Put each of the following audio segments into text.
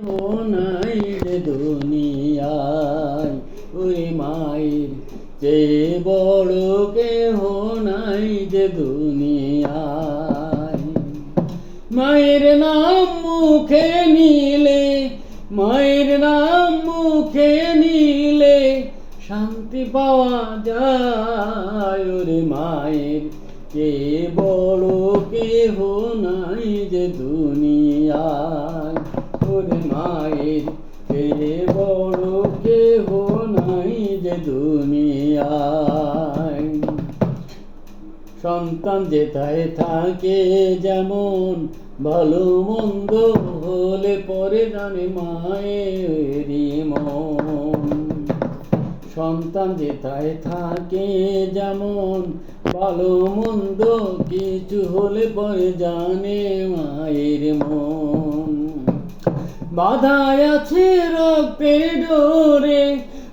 নাই রে দুনিয়ায় ওই মায়ের যে বড় কেহ নাই যে দুনিয়ায়। মায়ের নাম মুখে নিলে, মায়ের নাম মুখে নিলে শান্তি পাওয়া যায়। ওরে মায়ের কে বড় কেহ নাই যে দুনিয়ায়। ওরে মায়ের কে বড় কেহ নাই যে দুনিয়ায়। সন্তান যেথায় থাকে যেমন ভালো মন্দ হলে পরে জানে মায়েরই মন। সন্তান যেথায় থাকে যেমন ভালো মন্দ কিছু হলে পরে জানে মায়ের মন। বাধায় আছে রক্তের ডোরে,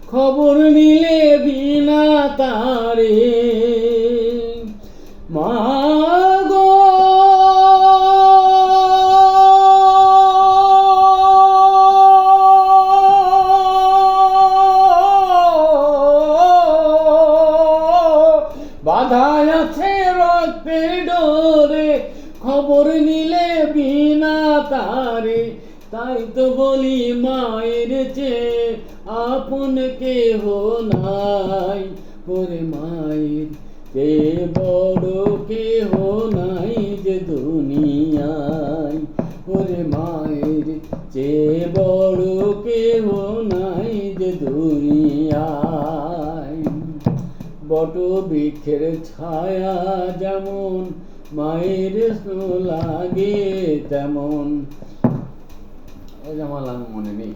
খবর নিলে বিনা তারে। মা গো! বাধায় আছে রক্তের ডোরে, খবর নিলে বিনা তারে। তাই তো বলি মায়ের চেয়ে আপন কেহ নাই, ওরে মায়ের কে বড় কেহ নাই যে দুনিয়ায়, ওরে মায়ের যে বড় কেহ নাই যে দুনিয়ায়। বট বৃক্ষের ছায়া যেমন মায়ের লাগে, তেমন ওই যে আমার মনে নেই।